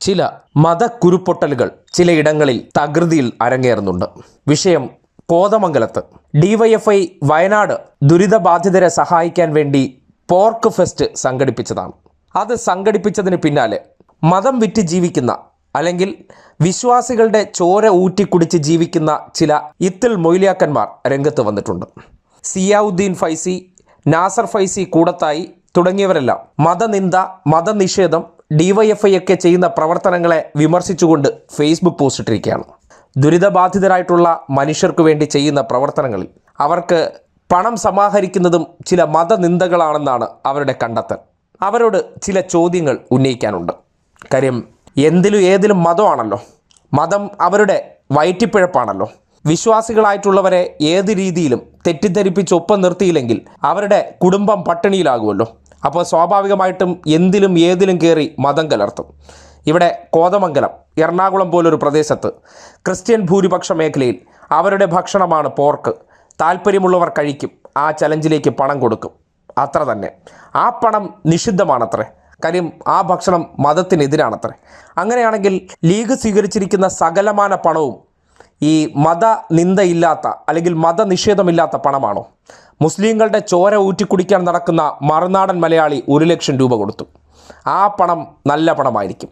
ചില മതക്കുരുപ്പൊട്ടലുകൾ ചിലയിടങ്ങളിൽ തകൃതിയിൽ അരങ്ങേറുന്നുണ്ട്. വിഷയം കോതമംഗലത്ത് ഡിവൈഎഫ്ഐ വയനാട് ദുരിതബാധിതരെ സഹായിക്കാൻ വേണ്ടി പോർക്ക് ഫെസ്റ്റ് സംഘടിപ്പിച്ചതാണ്. അത് സംഘടിപ്പിച്ചതിന് പിന്നാലെ മതം വിറ്റ് ജീവിക്കുന്ന അല്ലെങ്കിൽ വിശ്വാസികളുടെ ചോര ഊറ്റിക്കുടിച്ച് ജീവിക്കുന്ന ചില ഇത്തിൽ മൊയ്ലിയാക്കന്മാർ രംഗത്ത് വന്നിട്ടുണ്ട്. സിയാവുദ്ദീൻ ഫൈസി നാസർ ഫൈസി കൂടത്തായി തുടങ്ങിയവരെല്ലാം മതനിന്ദ മതനിഷേധം ഡിവൈഎഫ്ഐ ഒക്കെ ചെയ്യുന്ന പ്രവർത്തനങ്ങളെ വിമർശിച്ചുകൊണ്ട് ഫേസ്ബുക്ക് പോസ്റ്റ് ഇട്ടിരിക്കുകയാണ്. ദുരിതബാധിതരായിട്ടുള്ള മനുഷ്യർക്ക് വേണ്ടി ചെയ്യുന്ന പ്രവർത്തനങ്ങളിൽ അവർക്ക് പണം സമാഹരിക്കുന്നതും ചില മതനിന്ദകളാണെന്നാണ് അവരുടെ കണ്ടെത്തൽ. അവരോട് ചില ചോദ്യങ്ങൾ ഉന്നയിക്കാനുണ്ട്. കാര്യം എന്തിലും ഏതിലും മതമാണല്ലോ. മതം അവരുടെ വയറ്റിപ്പിഴപ്പാണല്ലോ. വിശ്വാസികളായിട്ടുള്ളവരെ ഏത് രീതിയിലും തെറ്റിദ്ധരിപ്പിച്ച് ഒപ്പം നിർത്തിയില്ലെങ്കിൽ അവരുടെ കുടുംബം പട്ടിണിയിലാകുമല്ലോ. അപ്പോൾ സ്വാഭാവികമായിട്ടും എന്തിലും ഏതിലും കയറി മതം കലർത്തും. ഇവിടെ കോതമംഗലം എറണാകുളം പോലൊരു പ്രദേശത്ത് ക്രിസ്ത്യൻ ഭൂരിപക്ഷ മേഖലയിൽ അവരുടെ ഭക്ഷണമാണ് പോർക്ക്. താല്പര്യമുള്ളവർ കഴിക്കും ആ ചലഞ്ചിലേക്ക് പണം കൊടുക്കും. അത്ര തന്നെ. ആ പണം നിഷിദ്ധമാണത്രേ. കാര്യം ആ ഭക്ഷണം മതത്തിനെതിരാണത്രേ. അങ്ങനെയാണെങ്കിൽ ലീഗ് സ്വീകരിച്ചിരിക്കുന്ന സകലമാന പണവും ഈ മത നിന്ദയില്ലാത്ത അല്ലെങ്കിൽ മതനിഷേധമില്ലാത്ത പണമാണോ? മുസ്ലിങ്ങളുടെ ചോര ഊറ്റിക്കുടിക്കാൻ നടക്കുന്ന മറുനാടൻ മലയാളി ഒരു ലക്ഷം രൂപ കൊടുത്തു. ആ പണം നല്ല പണമായിരിക്കും.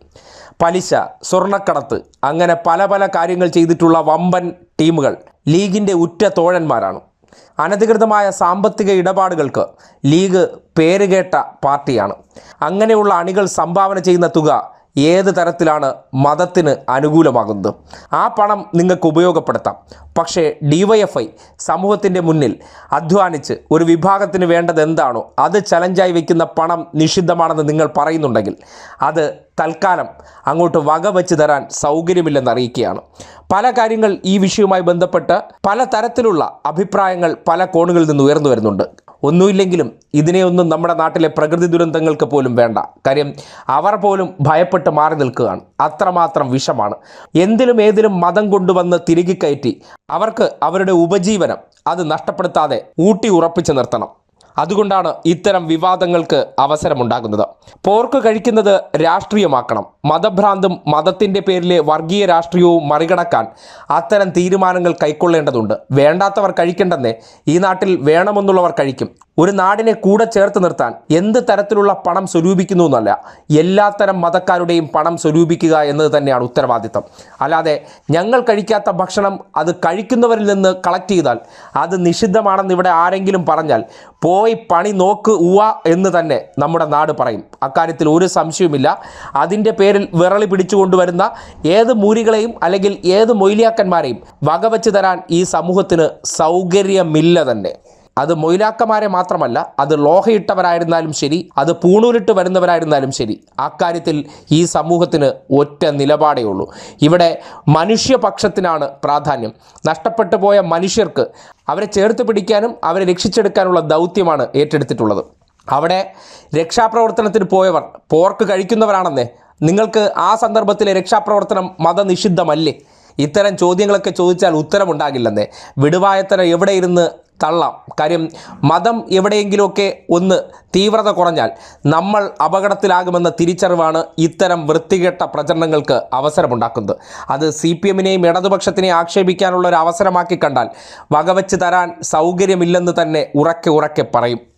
പലിശ സ്വർണക്കടത്ത് അങ്ങനെ പല പല കാര്യങ്ങൾ ചെയ്തിട്ടുള്ള വമ്പൻ ടീമുകൾ ലീഗിന്റെ ഉറ്റ തോഴന്മാരാണ്. അനധികൃതമായ സാമ്പത്തിക ഇടപാടുകൾക്ക് ലീഗ് പേരുകേട്ട പാർട്ടിയാണ്. അങ്ങനെയുള്ള അണികൾ സംഭാവന ചെയ്യുന്ന തുക ഏത് തരത്തിലാണ് മതത്തിന് അനുകൂലമാകുന്നത്? ആ പണം നിങ്ങൾക്ക് ഉപയോഗപ്പെടുത്താം. പക്ഷേ ഡിവൈഎഫ്ഐ സമൂഹത്തിന്റെ മുന്നിൽ അധ്വാനിച്ച് ഒരു വിഭാഗത്തിന് വേണ്ടത് എന്താണോ അത് ചലഞ്ചായി വയ്ക്കുന്ന പണം നിഷിദ്ധമാണെന്ന് നിങ്ങൾ പറയുന്നുണ്ടെങ്കിൽ അത് തൽക്കാലം അങ്ങോട്ട് വക വെച്ച് തരാൻ സൗകര്യമില്ലെന്ന് അറിയിക്കുകയാണ്. പല കാര്യങ്ങൾ ഈ വിഷയവുമായി ബന്ധപ്പെട്ട് പല തരത്തിലുള്ള അഭിപ്രായങ്ങൾ പല കോണുകളിൽ നിന്ന് ഉയർന്നു വരുന്നുണ്ട്. ഒന്നുമില്ലെങ്കിലും ഇതിനെയൊന്നും നമ്മുടെ നാട്ടിലെ പ്രകൃതി ദുരന്തങ്ങൾക്ക് പോലും വേണ്ട. കാര്യം അവർ പോലും ഭയപ്പെട്ട് മാറി നിൽക്കുകയാണ്. അത്രമാത്രം വിഷമാണ്. എന്തിലും ഏതിലും മതം കൊണ്ടുവന്ന് തിരികെ കയറ്റി അവർക്ക് അവരുടെ ഉപജീവനം അത് നഷ്ടപ്പെടുത്താതെ ഊട്ടി ഉറപ്പിച്ചു നിർത്തണം. അതുകൊണ്ടാണ് ഇത്തരം വിവാദങ്ങൾക്ക് അവസരമുണ്ടാകുന്നത്. പോർക്ക് കഴിക്കുന്നത് രാഷ്ട്രീയമാക്കണം. മതഭ്രാന്തും മതത്തിന്റെ പേരിലെ വർഗീയ രാഷ്ട്രീയവും മറികടക്കാൻ അത്തരം തീരുമാനങ്ങൾ കൈക്കൊള്ളേണ്ടതുണ്ട്. വേണ്ടാത്തവർ കഴിക്കേണ്ടെന്നേ ഈ നാട്ടിൽ വേണമെന്നുള്ളവർ കഴിക്കും. ഒരു നാടിനെ കൂടെ ചേർത്ത് നിർത്താൻ എന്ത് തരത്തിലുള്ള പണം സ്വരൂപിക്കുന്നു എന്നല്ല എല്ലാത്തരം മതക്കാരുടെയും പണം സ്വരൂപിക്കുക എന്നത് തന്നെയാണ് ഉത്തരവാദിത്തം. അല്ലാതെ ഞങ്ങൾ കഴിക്കാത്ത ഭക്ഷണം അത് കഴിക്കുന്നവരിൽ നിന്ന് കളക്ട് ചെയ്താൽ അത് നിഷിദ്ധമാണെന്ന് ഇവിടെ ആരെങ്കിലും പറഞ്ഞാൽ പോയി പണി നോക്ക് ഉവ എന്ന് തന്നെ നമ്മുടെ നാട് പറയും. അക്കാര്യത്തിൽ ഒരു സംശയവുമില്ല. അതിന്റെ പേരിൽ വിറളി പിടിച്ചുകൊണ്ടുവരുന്ന ഏത് മൂരികളെയും അല്ലെങ്കിൽ ഏത് മൊയ്ലിയാക്കന്മാരെയും വകവെച്ച് തരാൻ ഈ സമൂഹത്തിന് സൗകര്യമില്ല തന്നെ. അത് മൊയ്ലാക്കമാരെ മാത്രമല്ല അത് ലോഹയിട്ടവരായിരുന്നാലും ശരി അത് പൂണൂലിട്ട് വരുന്നവരായിരുന്നാലും ശരി അക്കാര്യത്തിൽ ഈ സമൂഹത്തിന് ഒറ്റ നിലപാടേ ഉള്ളൂ. ഇവിടെ മനുഷ്യപക്ഷത്തിനാണ് പ്രാധാന്യം. നഷ്ടപ്പെട്ടു പോയ മനുഷ്യർക്ക് അവരെ ചേർത്ത് പിടിക്കാനും അവരെ രക്ഷിച്ചെടുക്കാനുള്ള ദൗത്യമാണ് ഏറ്റെടുത്തിട്ടുള്ളത്. അവിടെ രക്ഷാപ്രവർത്തനത്തിന് പോയവർ പോർക്ക് കഴിക്കുന്നവരാണെന്നേ. നിങ്ങൾക്ക് ആ സന്ദർഭത്തിലെ രക്ഷാപ്രവർത്തനം മതനിഷിദ്ധമല്ലേ? ഇത്തരം ചോദ്യങ്ങളൊക്കെ ചോദിച്ചാൽ ഉത്തരമുണ്ടാകില്ലെന്നേ. വിടുവായത്തരം എവിടെ ഇരുന്ന് തള്ളാം. കാര്യം മതം എവിടെയെങ്കിലുമൊക്കെ ഒന്ന് തീവ്രത കുറഞ്ഞാൽ നമ്മൾ അപകടത്തിലാകുമെന്ന തിരിച്ചറിവാണ് ഇത്തരം വൃത്തികെട്ട പ്രചരണങ്ങൾക്ക് അവസരമുണ്ടാക്കുന്നത്. അത് സി പി എമ്മിനെയും ഇടതുപക്ഷത്തിനെയും ആക്ഷേപിക്കാനുള്ള ഒരു അവസരമാക്കി കണ്ടാൽ വകവെച്ച് തരാൻ സൗകര്യമില്ലെന്ന് തന്നെ ഉറക്കെ ഉറക്കെ പറയും.